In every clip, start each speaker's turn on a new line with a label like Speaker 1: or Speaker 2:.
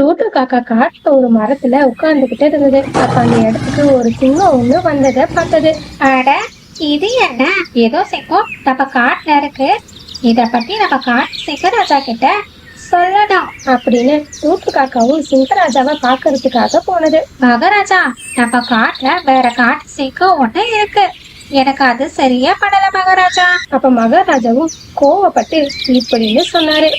Speaker 1: டூட்டு காக்கா காட்டுல ஒரு மரத்துல உட்கார்ந்துகிட்டு இருந்தது. அப்ப அந்த இடத்துக்கு ஒரு சிங்கம் ஒண்ணு வந்ததை பார்த்தது.
Speaker 2: அட இது என்ன? ஏதோ சிங்கம் நம்ம காட்டுல இருக்கு. இத பத்தி நம்ம காட்டு சிங்கராஜா கிட்ட சொல்லணும்.
Speaker 1: அப்படின்னு டூட்டு காக்காவும் சிங்கராஜாவை பாக்குறதுக்காக போனது.
Speaker 2: மகாராஜா நம்ம காட்டுல வேற காட்டு சிங்கம் ஒண்ணு இருக்கு. எனக்கு அது சரியா படல மகாராஜா
Speaker 1: அப்ப மகாராஜாவும் கோவப்பட்டு இப்படின்னு சொன்னாரு.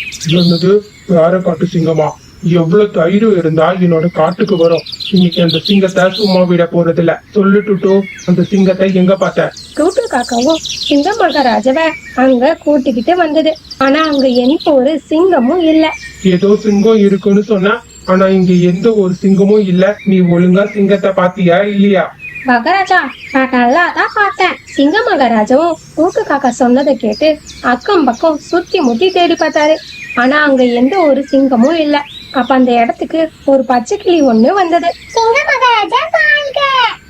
Speaker 3: வேற காட்டு சிங்கமா? எவ்வளவு தைரியம் இருந்தா என்னோட காட்டுக்கு வரும். இன்னைக்கு அந்த சிங்கத்தை சும்மா விட போறதில்ல. சொல்லிட்டுட்டோ அந்த சிங்கத்தை எங்க பார்த்த
Speaker 1: டூட்டு காக்காவும் சிங்க மகாராஜாவை அங்க கூட்டிக்கிட்டு வந்தது. ஆனா அங்க எந்த ஒரு சிங்கமும் இல்ல.
Speaker 3: ஏதோ சிங்கம் இருக்குன்னு சொன்ன ஆனா இங்க எந்த ஒரு சிங்கமும் இல்ல. நீ ஒழுங்கா சிங்கத்தை பாத்தியா இல்லையா?
Speaker 2: மகாராஜா நான் நல்லா தான் பார்த்தேன்.
Speaker 1: சிங்க மகாராஜாவும் டூட்டு காக்கா சொன்னதை கேட்டு அக்கம் பக்கம் சுத்தி முத்தி தேடி பார்த்தாரு. ஆனா அங்க எந்த ஒரு சிங்கமும் இல்ல. அப்ப அந்த இடத்துக்கு ஒரு பச்சை கிளி ஒண்ணு வந்தது.
Speaker 2: சிங்க மகாராஜா? வாழ்க.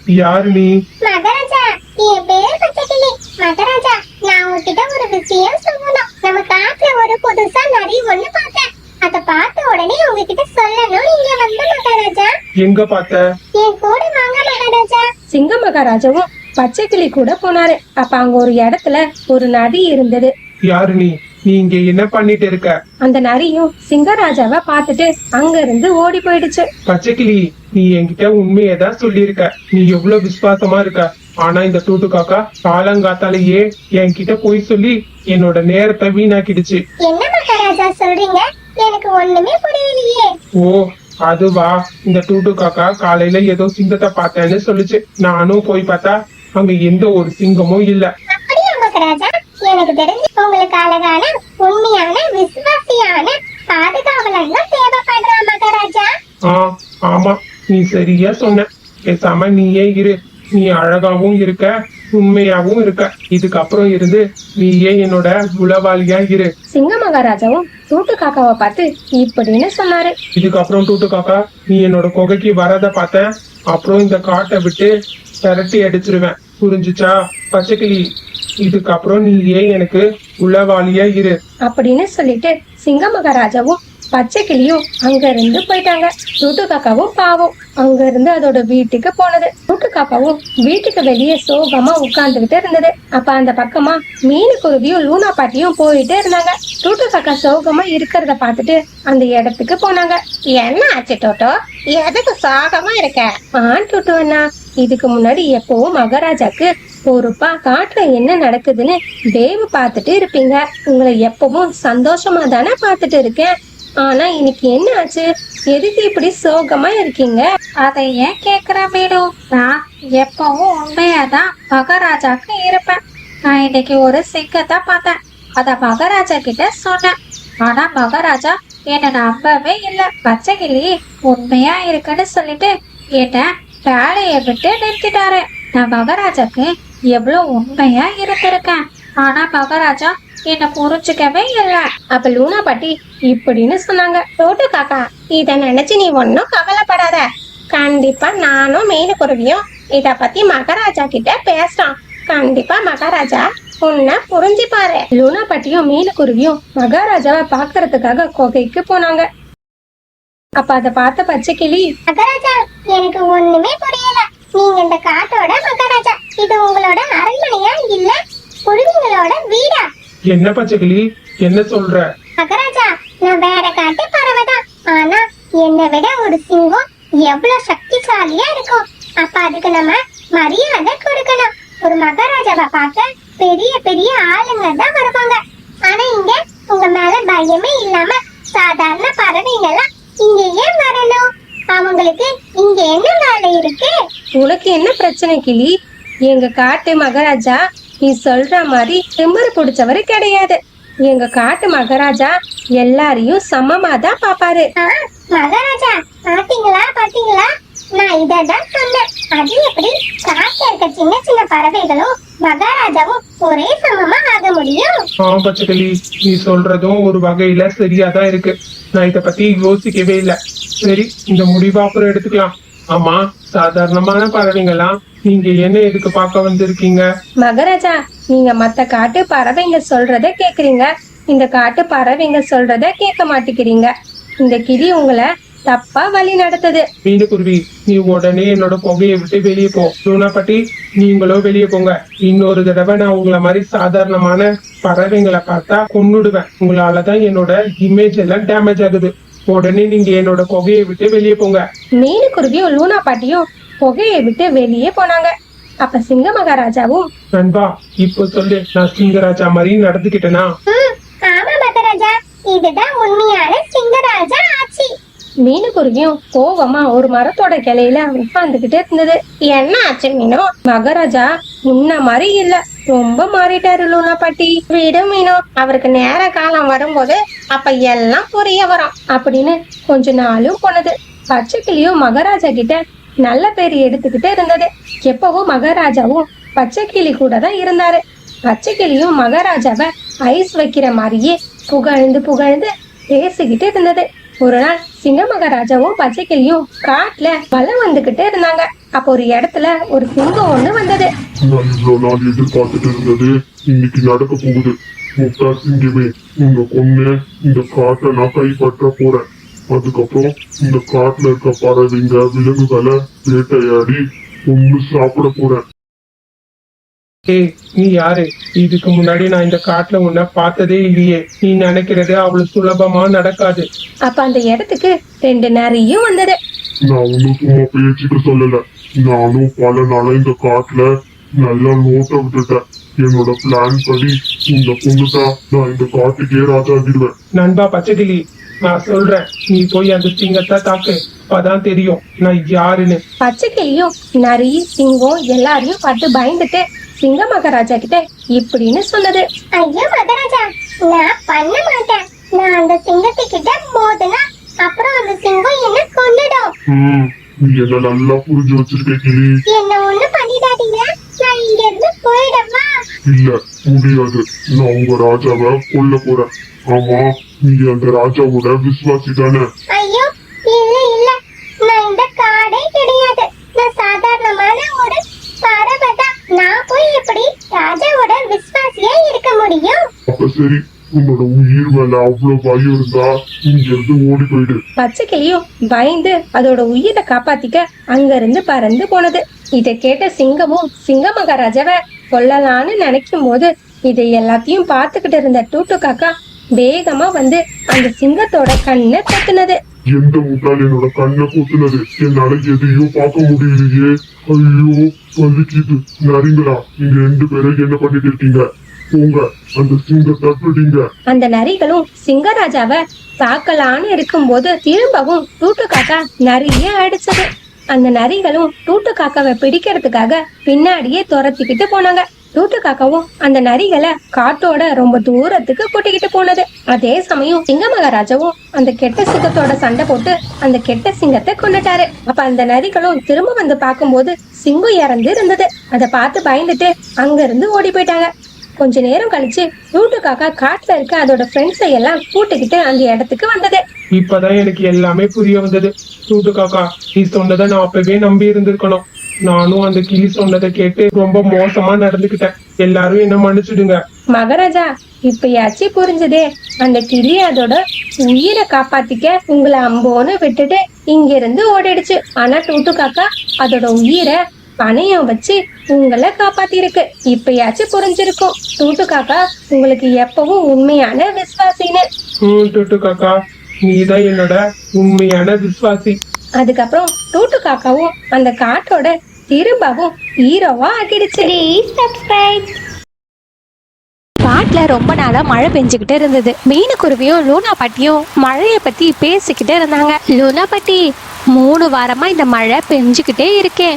Speaker 3: யாரு நீ?
Speaker 2: மகாராஜா என் பேர் பச்சைக்கிளி மகாராஜா நான் உங்ககிட்ட ஒரு விஷயம் சொல்லணும். நம்ம காட்டுல ஒரு புதுசா நரி ஒண்ணு பார்த்தேன். அத பார்த்த உடனே உங்ககிட்ட சொல்லணும். நீங்க வந்த மகாராஜா.
Speaker 3: எங்க பார்த்த?
Speaker 2: என் கூட வாங்க மகாராஜா.
Speaker 1: சிங்க மகாராஜாவும் பச்சை கிளி கூட போனாரு. அப்ப அங்க ஒரு இடத்துல ஒரு நதி இருந்தது.
Speaker 3: யாரு நீ? நீ இங்க என்ன பண்ணிட்டு இருக்க?
Speaker 1: அந்த நரியும் சிங்கராஜாவை பார்த்துட்டு அங்க இருந்து ஓடி போயிடுச்சு.
Speaker 3: பச்சைக்கிளி நீ என்கிட்ட உண்மையதான் சொல்லியிருக்க. நீ எவ்வளவு விசுவாசமா இருக்க? ஆனா இந்த டூட்டு காக்கா காலங்காத்தாலேயே என்கிட்ட போய் சொல்லி என்னோட நேரத்தை வீணாக்கிடுச்சு.
Speaker 2: என்ன மகாராஜா சொல்றீங்க? எனக்கு ஒண்ணுமே புரியலையே.
Speaker 3: ஓ அதுவா இந்த டூட்டு காக்கா காலையில ஏதோ சிங்கத்தை பார்த்தேன்னு சொல்லுச்சு. நானும் போய் பார்த்தா அங்க எந்த ஒரு சிங்கமும் இல்ல.
Speaker 2: அப்படியா மகாராஜா? எனக்கு தெரிஞ்சு உங்களுக்கு அழகான உண்மையான விசுவாசியான பாதுகாவலன் தான் தேவைப்படுறா மகாராஜா.
Speaker 3: ஆ ஆமா நீ சரியா சொன்ன. பேசாம நீயே இரு. நீ அழகாவும் இருக்க உண்மையாவும் இருக்க. இதுக்கப்புறம் இருந்து நீயே என்னோட உளவாளியா இரு.
Speaker 1: சிங்க மகாராஜாவும் டூட்டு காக்காவை பார்த்து இப்படின்னு சொன்னாரு.
Speaker 3: இதுக்கப்புறம் டூட்டு காக்கா நீ என்னோட குகைக்கு வரத பார்த்தேன் அப்புறம் இந்த காட்டை விட்டு விரட்டி அடிச்சிருவேன். புரிஞ்சுச்சா? பச்சைக்கிளி. இதுக்கப்புறம் நீயே எனக்கு உளவாளியா இரு.
Speaker 1: அப்படின்னு சொல்லிட்டு சிங்க மகாராஜாவும் பச்சை கிளியும் அங்க இருந்து போயிட்டாங்க. டூட்டு காக்காவும் பாவம். அங்க இருந்து அதோட வீட்டுக்கு போனது. டூட்டு காக்காவும் வீட்டுக்கு வெளியே சோகமா உட்கார்ந்துகிட்டு இருந்தது. அப்ப அந்த பக்கமா மீனு குருவியும் லூனா பாட்டியும் போயிட்டே இருந்தாங்க. டூட்டு காக்கா சோகமா இருக்கிறத பார்த்துட்டு அந்த இடத்துக்கு போனாங்க.
Speaker 2: என்ன ஆச்சு டோட்டோ? எதுக்கு சோகமா இருக்க?
Speaker 1: ஆன் டூட்டு அண்ணா இதுக்கு முன்னாடி எப்பவும் மகாராஜாக்கு பொறுப்பா காட்டுல என்ன நடக்குதுன்னு வேவு பார்த்துட்டு இருப்பீங்க. உங்களை எப்பவும் சந்தோஷமா தானே பார்த்துட்டு இருக்கேன். ஆனா இன்னைக்கு என்ன ஆச்சு? எதுக்கு இப்படி சோகமா இருக்கீங்க?
Speaker 2: அதை ஏன் கேக்குற வீடு? நான் எப்பவும் உண்மையாதான் மகாராஜாக்கு இருப்பேன். நான் இன்னைக்கு ஒரு சிங்கத்தை பார்த்தேன். அத மகாராஜா கிட்ட சொன்னேன். ஆனா மகாராஜா என்ன நம்பவே இல்ல. பச்சைக்கிளி உண்மையா இருக்குன்னு சொல்லிட்டு என்ன வேலையை விட்டு நிறுத்திட்டாரு. நான் மகாராஜாக்கு எவ்வளோ உண்மையா இருந்திருக்கேன். ஆனா மகாராஜா என்ன புரிஞ்சுக்கவே இல்லை.
Speaker 1: அப்ப லூனா பாட்டி இப்படின்னு சொன்னாங்க.
Speaker 2: டோட்டு காக்கா இத நினைச்சு நீ ஒன்னும் கவலைப்படாத. கண்டிப்பா நானும் மீனு குருவியும் இத பத்தி மகாராஜா கிட்ட பேசுறோம். கண்டிப்பா மகாராஜா உன்னை புரிஞ்சுப்பாரு.
Speaker 1: லூனா பாட்டியும் மீனு குருவியும் மகாராஜாவை பாக்குறதுக்காக குகைக்கு போனாங்க. அப்ப அதை பார்த்த பச்சை கிளி
Speaker 2: மகாராஜா எனக்கு ஒண்ணுமே புரியல நீங்க இந்த காட்டோட மகாராஜா. இது உங்களோட அரண்மனையா இல்ல குருவிங்களோட வீடா?
Speaker 3: என்ன பச்சைக்கிளி? என்ன சொல்ற?
Speaker 2: மகாராஜா நான் வேற காட்டு பறவைதான் ஆனா என்னை விட ஒரு சிங்கம் எவ்வளவு சக்திசாலியா இருக்கும். அப்ப அதுக்கு நம்ம மரியாதை கொடுக்கணும். ஒரு மகாராஜாவை பார்க்க பெரிய பெரிய ஆளுங்க தான் வருவாங்க. ஆனா இங்க உங்க மேல பயமே இல்லாம சாதாரண பறவைங்கெல்லாம் இங்க ஏன் வரணும். அவங்களுக்கு இங்க என்ன வேலை இருக்கு?
Speaker 1: உனக்கு என்ன பிரச்சனை கிளி? எங்க காட்டு மகாராஜா நீ சொல்ற மாதிரி திமிரு பிடிச்சவரு கிடையாது. எங்க காட்டு மகாராஜா எல்லாரையும் சமமா தான் பாப்பாரு
Speaker 2: மகாராஜா பாத்தீங்களா பாத்தீங்களா நான் இததான் சொன்னேன். அது எப்படி? காட்டுல இருக்க சின்ன சின்ன பறவைகளும் மகாராஜாவும் ஒரே சமமா ஆக முடியும்?
Speaker 3: ஆ பச்சைக்கிளி நீ சொல்றதும் ஒரு வகையில சரியாதான் இருக்கு. நான் இத பத்தி யோசிக்கவே இல்ல. சரி இந்த முடிவா அப்புறம் எடுத்துக்கலாம். ஆமா சாதாரணமான பறவைங்களாம் நீங்க என்ன எதுக்கு பார்க்க வந்திருக்கீங்க?
Speaker 1: மகாராஜா நீங்க மத்த காட்டு பறவைங்க சொல்றத கேக்குறீங்க. இந்த காட்டு பறவைங்க சொல்றத கேட்க மாட்டேங்கிறீங்க. இந்த கிளி உங்களை தப்பா வழி நடத்துது.
Speaker 3: மீனுக்குருவி நீ உடனே என்னோட புகையை விட்டு வெளியே போ. லூனா பாட்டி நீங்களும் வெளியே போங்க. இன்னொரு தடவை நான் உங்களை மாதிரி சாதாரணமான பறவைங்களை பார்த்தா கொன்னுடுவேன். உங்களாலதான் என்னோட இமேஜ் எல்லாம் டேமேஜ் ஆகுது. உடனே நீங்க என்னோட புகையை விட்டு வெளியே போங்க.
Speaker 1: மீனுக்குருவியும் லூனா பாட்டியும் புகையை விட்டு வெளியே போனாங்க. அப்ப சிங்க மகாராஜாவும்
Speaker 3: நண்பா இப்போ சொல்லு நான் சிங்கராஜா மாதிரி நடந்துக்கிட்டேனா?
Speaker 4: ம், ஆமா மகராஜா இதுதான் உண்மையான சிங்கராஜா
Speaker 1: மீனுக்குருவியும் கோவமா ஒரு மரத்தோட கிளையில உட்கார்ந்துகிட்டே இருந்தது. என்ன ஆச்சு மீனோ? மகாராஜா முன்ன மாதிரி இல்ல. ரொம்ப மாறிட்டாரு லூனா பாட்டி. விடு மீனோ. அவருக்கு நேர காலம் வரும்போது அப்ப எல்லாம் புரிய வரும் அப்படின்னு கொஞ்ச நாளும் போனது. பச்சைக்கிளியும் மகாராஜா கிட்ட நல்ல பேர் எடுத்துக்கிட்டே இருந்தது. எப்பவும் மகாராஜாவும் பச்சைக்கிளி கூட தான் இருந்தாரு. பச்சைக்கிளியும் மகாராஜாவை ஐஸ் வைக்கிற மாதிரியே புகழ்ந்து புகழ்ந்து பேசிக்கிட்டு இருந்தது. ஒரு நாள் சிங்க மகாராஜாவும் பச்சை கிளியும் காட்டுல வலம் வந்துகிட்டே இருந்தாங்க. அப்போ ஒரு இடத்துல ஒரு சிங்கம் ஒண்ணு வந்தது.
Speaker 5: நான் நாள் எதிர்பார்த்துட்டு இருந்தது இன்னைக்கு நடக்க போகுது. முட்டா சிங்கமே உங்க கொன்ன இந்த காட்டை நான் கைப்பற்ற போறேன். அதுக்கப்புறம் இந்த காட்டுல இருக்க பறவைங்க விலங்குகளை வேட்டையாடி ஒண்ணு சாப்பிட போறேன்.
Speaker 3: ஏய் நீ யாரு? இதுக்கு முன்னாடி நான் இந்த காட்டுல உன்னை பார்த்ததே இல்லையே. நீ நினைக்கிறது அவ்வளவு சுலபமா நடக்காது.
Speaker 1: அப்ப அந்த இடத்துக்கு ரெண்டு நரியும் வந்தது.
Speaker 5: நான் ஒன்னும் சும்மா பேச்சுக்கு சொல்லல. நானும் பல நாளா இந்த காட்டுல நல்லா நோட்ட விட்டுட்டேன். என்னோட பிளான் படி இந்த பொண்ணுட்டா நான் இந்த காட்டுக்கே ராஜா ஆகிடுவேன்
Speaker 3: நண்பா பச்சைக்கிளி நான் சொல்றேன். நீ போய் அந்த சிங்கத்தை தாக்கு. அப்பதான் தெரியும் நான் யாருன்னு.
Speaker 1: பச்சை கிளியும் நரி சிங்கம் எல்லாரையும் பார்த்து பயந்துட்டு சிங்க மகாராஜா கிட்ட இப்படின்னு சொன்னது.
Speaker 4: ஐயோ மகராஜா நான் பண்ண மாட்டேன். நான் அந்த சிங்கத்தை கிட்ட மோதுனா அப்புறம் அந்த சிங்கம் என்ன கொன்னுடும்.
Speaker 5: ம் நீ என்ன நல்லா புரிஞ்சு வச்சிருக்க கிளி.
Speaker 4: என்ன ஒண்ணு பண்ணிடாதீங்க. நான் இங்க இருந்து போயிடவா
Speaker 5: இல்ல முடியாது. நான் உங்க ராஜாவை கொல்ல போறேன். ஆமா நீ அந்த ராஜாவோட விசுவாசி தானே
Speaker 4: ஐயோ இல்ல இல்ல நான் இந்த காடே கிடையாது நான் சாதாரணமான ஒரு பறவை தான் நான் போய் எப்படி ராஜாவோட விசுவாசியா இருக்க முடியும்
Speaker 5: அப்ப சரி உன்னோட உயிர் மேல அவ்வளவு பயம் இருந்தா இங்க இருந்து ஓடி போயிடு.
Speaker 1: பச்சை கிளியும் பயந்து அதோட உயிரை காப்பாத்திக்க அங்க இருந்து பறந்து போனது. இதை கேட்ட சிங்கமும் சிங்க மகாராஜாவை கொல்லலான்னு நினைக்கும் போது இதை எல்லாத்தையும் பார்த்துக்கிட்டு இருந்த டூட்டு காக்கா வேகமா வந்து அந்த சிங்கத்தோட கண்ணை கொத்துனது
Speaker 5: எந்த முட்டாள் என்னோட கண்ணை குத்துனது என்னால எதையும் பார்க்க முடியலையே. ஐயோ வலிக்குது. நரிங்களா நீங்க ரெண்டு பேரும் என்ன பண்ணிட்டு இருக்கீங்க? போங்க அந்த சிங்கத்தை பிடிங்க
Speaker 1: அந்த நரிகளும் சிங்கராஜாவை தாக்கலான்னு இருக்கும்போது திரும்பவும் டூட்டு காக்கா நரிய அடிச்சது. அந்த நரிகளும் டூட்டு காக்காவை பிடிக்கிறதுக்காக பின்னாடியே துரத்திக்கிட்டு போனாங்க. டூட்டு காக்காவும் அந்த நரிகளை காட்டோட ரொம்ப தூரத்துக்கு கூட்டிக்கிட்டு போனது. அதே சமயம் சிங்க மகாராஜாவும் அந்த கெட்ட சிங்கத்தோட சண்டை போட்டு அந்த கெட்ட சிங்கத்தை கொண்டுட்டாரு அப்ப அந்த நரிகளும் திரும்ப வந்து பார்க்கும்போது சிங்கம் இறந்து இருந்தது அதை பார்த்து பயந்துட்டு அங்க இருந்து ஓடி போயிட்டாங்க. கொஞ்ச நேரம் கழிச்சு ரூட்டு காக்கா காட்டுல இருக்க அதோட ஃப்ரெண்ட்ஸை எல்லாம் கூட்டிக்கிட்டு அந்த இடத்துக்கு வந்தது.
Speaker 3: இப்பதான் எனக்கு எல்லாமே புரிய வந்தது. சூட்டு காக்கா நீ சொன்னதை நான் அப்பவே நம்பி இருந்திருக்கணும். நானும் அந்த கிளி சொன்னதை கேட்டு ரொம்ப மோசமா நடந்துக்கிட்டேன். எல்லாரும் என்ன மன்னிச்சிடுங்க.
Speaker 1: மகாராஜா இப்பயாச்சும் புரிஞ்சதே. அந்த கிளி அதோட உயிரை காப்பாத்திக்க உங்களை அம்போன்னு விட்டுட்டு இங்க இருந்து ஓடிடுச்சு. ஆனா டூட்டு காக்கா அதோட உயிரை பணையம் வச்சு உங்களை காப்பாத்திருக்கு. இப்பயாச்சும் புரிஞ்சிருக்கும். டூட்டு காக்கா உங்களுக்கு எப்பவும் உண்மையான விசுவாசின்னு.
Speaker 3: டூட்டு காக்கா நீதான் என்னோட உண்மையான விசுவாசி.
Speaker 1: அதுக்கப்புறம் டூட்டு காக்காவும் அந்த காட்டோட திரும்பவும் ஹீரோவா
Speaker 4: சப்ஸ்கிரைப்
Speaker 6: காட்டுல ரொம்ப நாளா மழை பெஞ்சுக்கிட்டு இருந்தது. மீனுக்குருவியும் லூனா பாட்டியும் மழைய பத்தி பேசிக்கிட்டு இருந்தாங்க. லூனா பாட்டி மூணு வாரமா இந்த மழை பெஞ்சுக்கிட்டே இருக்கே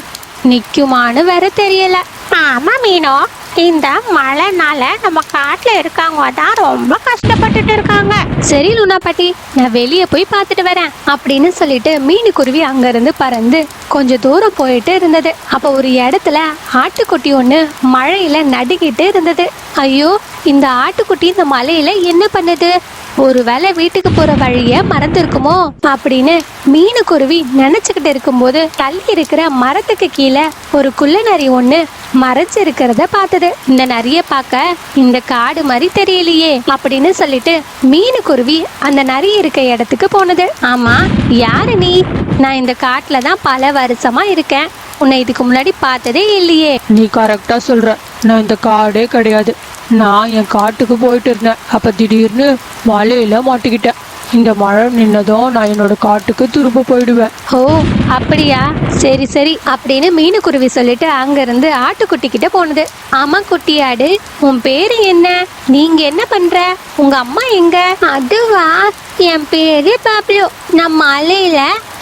Speaker 6: நிற்குமான்னு வேற தெரியல. ஆமா மீனோ. இந்த மழைனால நம்ம காட்டுல இருக்கவங்க தான் ரொம்ப கஷ்டப்பட்டுட்டு இருக்காங்க. சரி லுனா பாட்டி நான் வெளியே போய் பார்த்துட்டு வரேன் அப்படின்னு சொல்லிட்டு மீனுக்குருவி அங்க இருந்து பறந்து கொஞ்சம் தூரம் போயிட்டு இருந்தது. அப்ப ஒரு இடத்துல ஆட்டுக்குட்டி ஒண்ணு மழையில நடுக்கிட்டு இருந்தது. ஐயோ இந்த ஆட்டுக்குட்டி இந்த மலையில என்ன பண்ணுது? ஒருவேளை வீட்டுக்கு போற வழிய மறந்துருக்குமோ அப்படின்னு மீனுக்குருவி நினைச்சுக்கிட்டு இருக்கும்போது தள்ளி இருக்கிற மரத்துக்கு கீழே ஒரு குள்ள நரி ஒண்ணு மறைச்சிருக்கிறத பார்த்தது. இந்த நரிய பார்க்க இந்த காடு மாதிரி தெரியலையே அப்படின்னு சொல்லிட்டு மீனுக்குருவி அந்த நரி இருக்க இடத்துக்கு போனது. ஆமா யாரு நீ? நான் இந்த காட்டுல தான் பல வருஷமா இருக்கேன். உன்னை இதுக்கு முன்னாடி பார்த்ததே இல்லையே.
Speaker 7: நீ கரெக்டா சொல்ற. நான் இந்த காடே கிடையாது. நான் என் காட்டுக்கு போயிட்டு இருந்தேன். அப்ப திடீர்னு மலையில மாட்டிக்கிட்டேன். இந்த மழை நின்னதும் நான் என்னோட காட்டுக்கு திரும்ப போயிடுவேன்.
Speaker 6: ஓ அப்படியா? சரி சரி அப்படின்னு மீனுக்குருவி சொல்லிட்டு அங்கிருந்து ஆட்டுக்குட்டி கிட்ட போனது. ஆமா குட்டியாடு உன் பேரு என்ன? நீங்க என்ன பண்ற? உங்க அம்மா எங்க? அதுவா? என் பேரு பாப்லு. நான் மலையில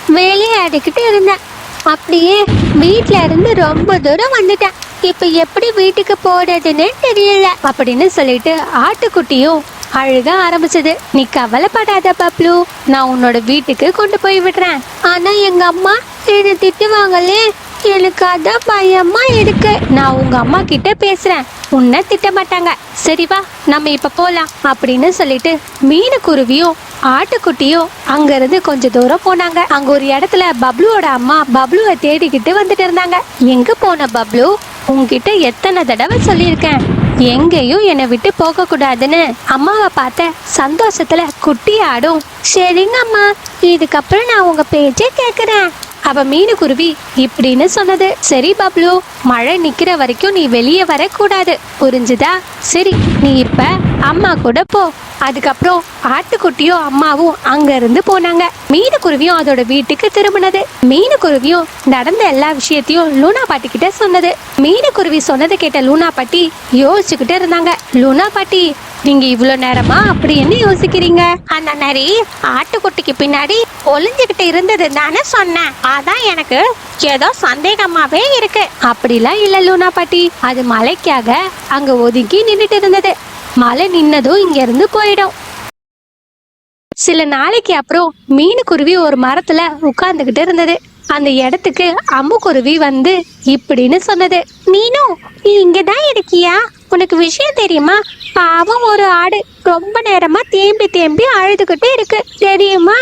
Speaker 6: விளையாடிக்கிட்டு இருந்தேன். அப்படியே வீட்ல இருந்து ரொம்ப தூரம் வந்துட்டேன். இப்ப எப்படி வீட்டுக்கு போறதுன்னு தெரியல. அப்படின்னு சொல்லிட்டு ஆட்டுக்குட்டியும் அழுக ஆரம்பிச்சது. நீ கவலைப்படாத பப்ளு நான் உன்னோட வீட்டுக்கு கொண்டு போய் விடுறேன். ஆனா எங்க அம்மா என்ன திட்டுவாங்களே. எனக்கு அதான் பயமா இருக்கு. நான் உங்க அம்மா கிட்ட பேசுறேன். உன்னை திட்ட மாட்டாங்க. சரி வா நம்ம இப்ப போலாம் அப்படின்னு சொல்லிட்டு மீனுக்குருவியும் ஆட்டுக்குட்டியும் அங்கிருந்து கொஞ்ச தூரம் போனாங்க. அங்க ஒரு இடத்துல பப்ளுவோட அம்மா பப்ளுவை தேடிக்கிட்டு வந்துட்டு இருந்தாங்க. எங்க போன பப்ளு உங்ககிட்ட எத்தனை தடவை சொல்லியிருக்கேன். எங்கேயும் என்னை விட்டு போக கூடாதுன்னு. அம்மாவை பார்த்த சந்தோஷத்துல குட்டி ஆடும். சரிங்க அம்மா இதுக்கப்புறம் நான் உங்க பேச்சே கேக்குறேன். அவ மீனுக்குருவி இப்படின்னு சொன்னது. சரி பப்ளு மழை நிக்கிற வரைக்கும் நீ வெளியே வரக்கூடாது. புரிஞ்சுதா? சரி நீ இப்ப அம்மா கூட போ. அதுக்கப்புறம் ஆட்டுக்குட்டியும் அம்மாவும் அங்க இருந்து போனாங்க. மீனுக்குருவியும் அதோட வீட்டுக்கு திரும்பினது. மீனுக்குருவியும் நடந்த எல்லா விஷயத்தையும் லூனா பாட்டி கிட்ட சொன்னது. மீனுக்குருவி சொன்னதை கேட்ட லூனா பாட்டி யோசிச்சுக்கிட்டு இருந்தாங்க. லூனா பாட்டி நீங்க இவ்வளவு நேரமா அப்படி என்ன யோசிக்கிறீங்க? அந்த நரி ஆட்டுக்குட்டிக்கு பின்னாடி ஒளிஞ்சுகிட்டு இருந்தது தானே சொன்னேன். அதான் எனக்கு ஏதோ சந்தேகமாவே இருக்கு. அப்படிலாம் இல்ல லூனா பாட்டி. அது மலைக்காக அங்க ஒதுங்கி நின்றுட்டு இருந்தது. மழை நின்னதும் இங்கேருந்து போயிடும். சில நாளைக்கு அப்புறம் மீனுக்குருவி ஒரு மரத்துல உட்கார்ந்துகிட்டு இருந்தது. அந்த இடத்துக்கு அம்முக்குருவி வந்து இப்படின்னு சொன்னது. மீனு நீ இங்கதான் இருக்கியா? உனக்கு விஷயம் தெரியுமா? பாவம் ஒரு ஆடு. ரொம்ப நேரமா தேம்பி தேம்பி அழுதுகிட்டு இருக்கு. தெரியுமா?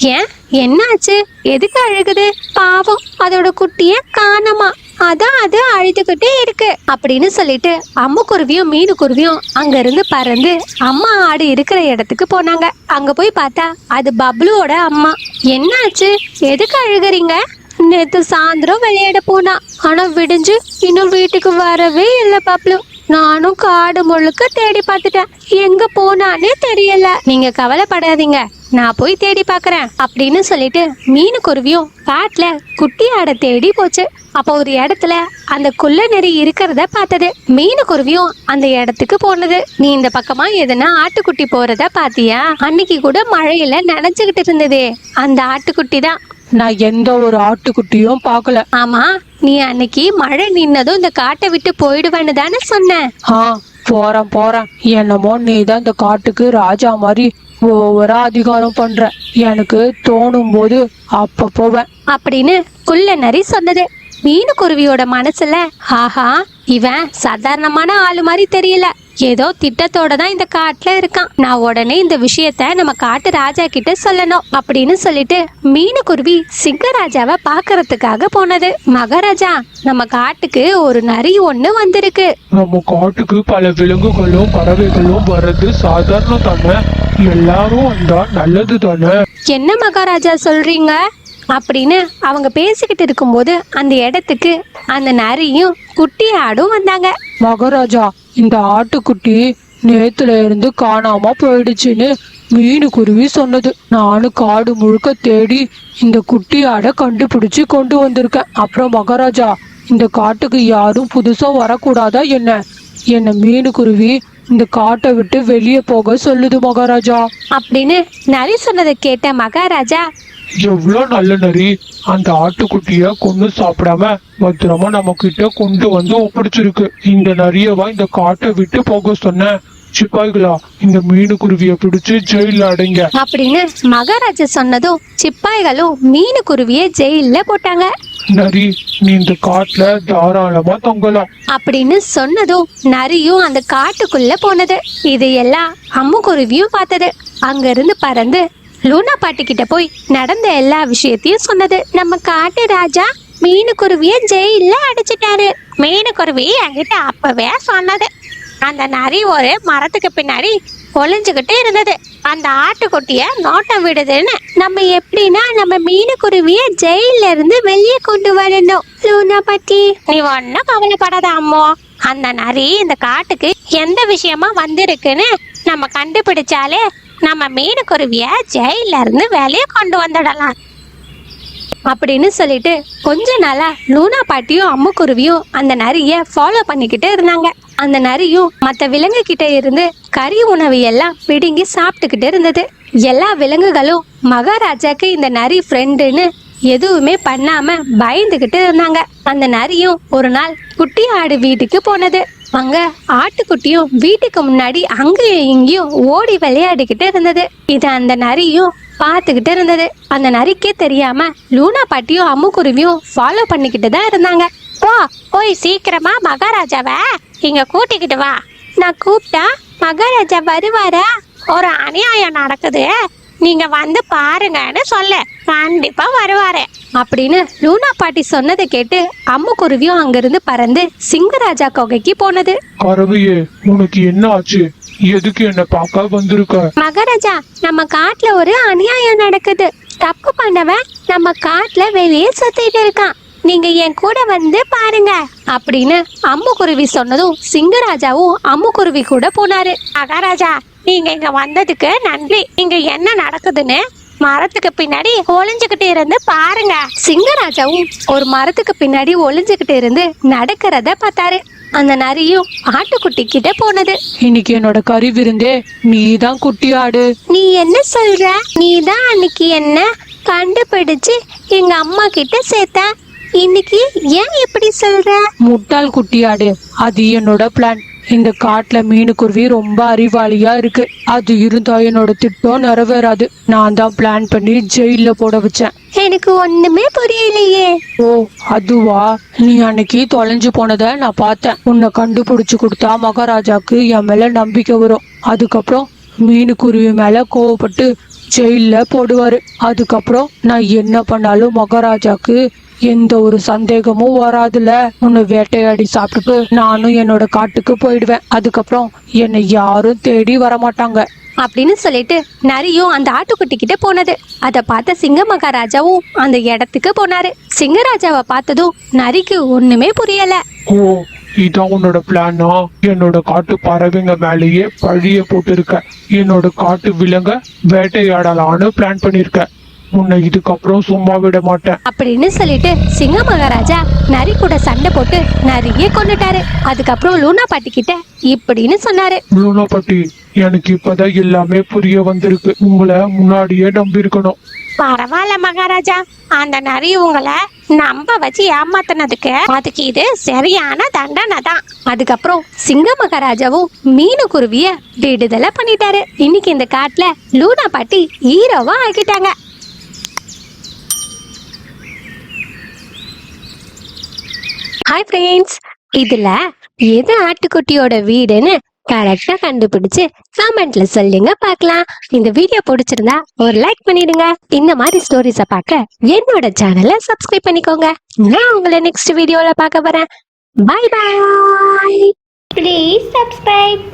Speaker 6: ஏன்? என்னாச்சு? எதுக்கு அழுகுது? பாவம் அதோட குட்டிய காணமா? அதான் அது அழுதுகிட்டே இருக்கு அப்படின்னு சொல்லிட்டு அம்முக்குருவியும் மீனுக்குருவியும் அங்க இருந்து பறந்து அம்மா ஆடு இருக்கிற இடத்துக்கு போனாங்க. அங்க போய் பார்த்தா அது பப்ளுவோட அம்மா. என்னாச்சு? எதுக்கு அழுகுறீங்க? நேத்து சாயந்தரம் விளையாட போனா. ஆனா விடிஞ்சு இன்னும் வீட்டுக்கு வரவே இல்லை பப்ளு நானும் காடு முழுக்க தேடி பார்த்துட்டேன். எங்க போனானே தெரியல. நீங்க கவலைப்படாதீங்க. நான் போய் தேடி பார்க்குறேன் அப்படின்னு சொல்லிட்டு மீனுக்குருவியும் காட்டில் குட்டி ஆடை தேடி போச்சு. அப்போ ஒரு இடத்துல அந்த குள்ள நெறி இருக்கிறத பார்த்தது. மீனுக்குருவியும் அந்த இடத்துக்கு போனது. நீ இந்த பக்கமா எதுனா ஆட்டுக்குட்டி போறத பாத்தியா? அன்னைக்கு கூட மழையில நனைஞ்சுக்கிட்டு இருந்ததே. அந்த ஆட்டுக்குட்டி தான்
Speaker 7: நான் எந்த ஒரு ஆட்டுக்குட்டியும் பார்க்கல.
Speaker 6: ஆமா நீ அன்னைக்கு மழை நின்னதும் இந்த காட்டை விட்டு போயிடுவேன்னு தானே சொன்ன?
Speaker 7: ஆ போறேன் போறேன். என்னமோ நீ தான் இந்த காட்டுக்கு ராஜா மாதிரி ஓவரா அதிகாரம் பண்ற. எனக்கு தோணும் போது அப்ப போவேன்.
Speaker 6: அப்படின்னு குள்ள நரி சொன்னது மீனுக்குருவியோட மனசுல ஆஹா இவன் சாதாரணமான ஆளு மாதிரி தெரியல. ஏதோ திட்டத்தோட தான் இந்த காட்டுல இருக்கான். நான் உடனே இந்த விஷயத்த நம்ம காட்டு ராஜா கிட்ட சொல்லணும் அப்படின்னு சொல்லிட்டு மீனுக்குருவி சிங்கராஜாவை பாக்குறதுக்காக போனது. மகாராஜா நம்ம காட்டுக்கு ஒரு நரி ஒண்ணு வந்திருக்கு.
Speaker 3: நம்ம காட்டுக்கு பல விலங்குகளும் பறவைகளும் வர்றது சாதாரணம் தானே? எல்லாரும் வந்தா நல்லது தானே?
Speaker 6: என்ன மகாராஜா சொல்றீங்க? அப்படின்னு அவங்க பேசிக்கிட்டு இருக்கும்போது அந்த இடத்துக்கு அந்த நரியும் குட்டி ஆடும் வந்தாங்க.
Speaker 7: மகாராஜா இந்த ஆட்டுக்குட்டி நேத்துல இருந்து காணாம போயிடுச்சுன்னு மீனு குருவி சொன்னது. நானும் காடு முழுக்க தேடி இந்த குட்டியாட கண்டுபிடிச்சு கொண்டு வந்திருக்கேன். அப்புறம் மகாராஜா இந்த காட்டுக்கு யாரும் புதுசா வரக்கூடாதா என்ன? என்ன மீனுக்குருவி இந்த காட்டை விட்டு வெளியே போக சொல்லுது மகாராஜா.
Speaker 6: அப்படின்னு நரி சொன்னதை கேட்ட மகாராஜா
Speaker 3: எவ்வளவு நல்ல நரி அந்த ஆட்டுக்குட்டிய கொண்டு சாப்பிடாம பத்திரமா நம்ம கிட்ட கொண்டு வந்து ஒப்படைச்சிருக்கு. இந்த நரியவா இந்த காட்டை விட்டு போக சொன்ன சிப்பாய்களா இந்த மீனுக்குருவிய பிடிச்சு ஜெயில அடைங்க.
Speaker 6: அப்படின்னு மகாராஜா சொன்னதும் சிப்பாய்களும் மீனுக்குருவியை ஜெயில்ல போட்டாங்க.
Speaker 3: நரி நீ இந்த காட்டுல தாராளமா தொங்கலாம்.
Speaker 6: அப்படின்னு சொன்னதும் நரியும் அந்த காட்டுக்குள்ள போனது. இது எல்லாம் அம்முக்குருவியும் பார்த்தது. அங்க இருந்து பறந்து லூனா பாட்டி கிட்ட போய் நடந்த எல்லா விஷயத்தையும் சொன்னது. நம்ம காட்டு ராஜா மீனுக்குருவிய ஜெயில அடிச்சிட்டாரு. மீனுக்குருவி என்கிட்ட அப்பவே சொன்னது. அந்த நரி ஒரு மரத்துக்கு பின்னாடி ஒளிஞ்சுக்கிட்டு இருந்தது. அந்த ஆட்டுக்குட்டிய நோட்டம் விடுதுன்னு நம்ம எப்படின்னா நம்ம மீனுக்குருவிய ஜெயில இருந்து வெளியே கொண்டு வரணும். லூனா பாட்டி நீ ஒன்னும் கவலைப்படாத அம்மோ. அந்த நரி இந்த காட்டுக்கு எந்த விஷயமா வந்திருக்குன்னு நம்ம கண்டுபிடிச்சாலே நம்ம மீனுக்குருவிய ஜெயில இருந்து வெளியே கொண்டு வந்துடலாம். அப்படின்னு சொல்லிட்டு கொஞ்ச நாளா லூனா பாட்டியும் அம்முக்குருவியும் அந்த நரிய ஃபாலோ பண்ணிக்கிட்டு இருந்தாங்க. அந்த நரியும் மற்ற விலங்கு கிட்ட இருந்து கறி உணவு எல்லாம் பிடுங்கி சாப்பிட்டுக்கிட்டு இருந்தது. எல்லா விலங்குகளும் மகாராஜாக்கு இந்த நரி ஃப்ரெண்டுன்னு எதுவுமே பண்ணாம பயந்துகிட்டு இருந்தாங்க. அந்த நரியும் ஒரு நாள் குட்டி ஆடு வீட்டுக்கு போனது. அங்க ஆட்டுக்குட்டியும் வீட்டுக்கு முன்னாடி அங்கேயும் இங்கேயும் ஓடி விளையாடிக்கிட்டு இருந்தது. இது அந்த நரியும் பார்த்துக்கிட்டு இருந்தது. அந்த நரிக்கே தெரியாம லூனா பாட்டியும் அம்முக்குருவியும் ஃபாலோ பண்ணிக்கிட்டு தான் இருந்தாங்க. போ போய் சீக்கிரமா மகாராஜாவை இங்க கூட்டிக்கிட்டு வா. நான் கூப்பிட்டா மகாராஜா வருவாரா? ஒரு அநியாயம் நடக்குது. நீங்க வந்து பாருங்கன்னு சொல்லு. கண்டிப்பா வருவாரு. அப்படின்னு லூனா பாட்டி சொன்னதை கேட்டு அம்முக்குருவியும் அங்கிருந்து பறந்து சிங்கராஜா கொகைக்கு போனது.
Speaker 3: பறவையே உனக்கு என்ன ஆச்சு? எதுக்கு என்ன பார்க்க வந்திருக்க?
Speaker 6: மகாராஜா நம்ம காட்டுல ஒரு அநியாயம் நடக்குது. தப்பு பண்ணவன் நம்ம காட்டுல வெளியே சுத்திட்டு இருக்கான். நீங்க என் கூட வந்து பாருங்க அப்படின்னு அம்முக்குருவி சொன்னதும் சிங்கராஜாவும் அம்முக்குருவி கூட போனாரு. மகாராஜா நீங்க இங்க வந்ததுக்கு நன்றி. இங்க என்ன நடக்குதுன்னு மரத்துக்கு பின்னாடி ஒளிஞ்சுகிட்டு இருந்து பாருங்க. சிங்கராஜாவும் ஒரு மரத்துக்கு பின்னாடி ஒளிஞ்சுகிட்டு இருந்து நடக்கிறத பார்த்தாரு. அந்த நரியும் ஆட்டுக்குட்டி கிட்ட போனது.
Speaker 7: இன்னைக்கு என்னோட கறி விருந்தே நீ தான் குட்டி ஆடு.
Speaker 6: நீ என்ன சொல்ற? நீ தான் அன்னைக்கு என்ன கண்டுபிடிச்சு எங்க அம்மா கிட்ட சேர்த்த? இன்னைக்கு ஏன் இப்படி சொல்ற?
Speaker 7: முட்டாள் குட்டி ஆடு அது என்னோட பிளான் இந்த காட்டுல மீனுக்குருவி ரொம்ப அறிவாளியா இருக்கு. அது இருந்தா என்னோட திட்டம் நிறைவேறாது. நான் தான் பிளான் பண்ணி ஜெயில போட வச்சேன்.
Speaker 6: எனக்கு ஒண்ணுமே புரியலையே.
Speaker 7: ஓ அதுவா? நீ அன்னைக்கு தொலைஞ்சு போனத நான் பார்த்தேன். உன்னை கண்டுபிடிச்சு கொடுத்தா மகாராஜாக்கு என் மேல நம்பிக்கை வரும். அதுக்கப்புறம் மீனுக்குருவி மேல கோவப்பட்டு ஜெயில போடுவாரு. அதுக்கப்புறம் நான் என்ன பண்ணாலும் மகாராஜாக்கு எந்த ஒரு சந்தேகமும் வராதுல. உன்னை வேட்டையாடி சாப்பிட்டுட்டு நானும் என்னோட காட்டுக்கு போயிடுவேன். அதுக்கப்புறம் என்னை யாரும் தேடி வரமாட்டாங்க.
Speaker 6: அப்படின்னு சொல்லிட்டு நரியும் அந்த ஆட்டுக்குட்டி கிட்ட போனது. அதை பார்த்த சிங்க மகாராஜாவும் அந்த இடத்துக்கு போனாரு. சிங்கராஜாவை பார்த்ததும் நரிக்கு ஒண்ணுமே புரியல.
Speaker 3: ஓ இதான் உன்னோட பிளானா என்னோட காட்டு பறவைங்க மேலேயே பழிய போட்டிருக்க. என்னோட காட்டு விலங்க வேட்டையாடலான்னு பிளான் பண்ணிருக்க. உன்னை இதுக்கப்புறம் சும்மா விட மாட்டேன்.
Speaker 6: அப்படின்னு சொல்லிட்டு சிங்க மகாராஜா நரி கூட சண்டை போட்டு நரியே கொண்டுட்டாரு அதுக்கப்புறம் லூனா பாட்டி கிட்ட இப்படின்னு சொன்னாரு.
Speaker 3: லூனா பட்டி எனக்கு இப்பதான் எல்லாமே புரிய வந்திருக்கு. உங்களை முன்னாடியே நம்பி இருக்கணும்
Speaker 2: பரவாயில்ல மகாராஜா. அந்த நரி உங்களை நம்ப வச்சு ஏமாத்தினதுக்கு அதுக்கு இது சரியான தண்டனை தான்
Speaker 6: அதுக்கப்புறம் சிங்க மகாராஜாவும் மீனு குருவிய விடுதலை பண்ணிட்டாரு. இன்னைக்கு இந்த காட்டுல லூனா பாட்டி ஹீரோவா ஆக்கிட்டாங்க. ஹாய் ஃப்ரெண்ட்ஸ் இதுல எது ஆட்டுக்குட்டியோட வீடுன்னு கரெக்டா கண்டுபிடிச்சு கமெண்ட்ல சொல்லுங்க பார்க்கலாம். இந்த வீடியோ பிடிச்சிருந்தா ஒரு லைக் பண்ணிடுங்க. இந்த மாதிரி ஸ்டோரிஸ பார்க்க என்னோட சேனலை சப்ஸ்கிரைப் பண்ணிக்கோங்க. நான் உங்களை நெக்ஸ்ட் வீடியோல பார்க்க வரேன் பை பாய்
Speaker 4: ப்ளீஸ் சப்ஸ்கிரைப்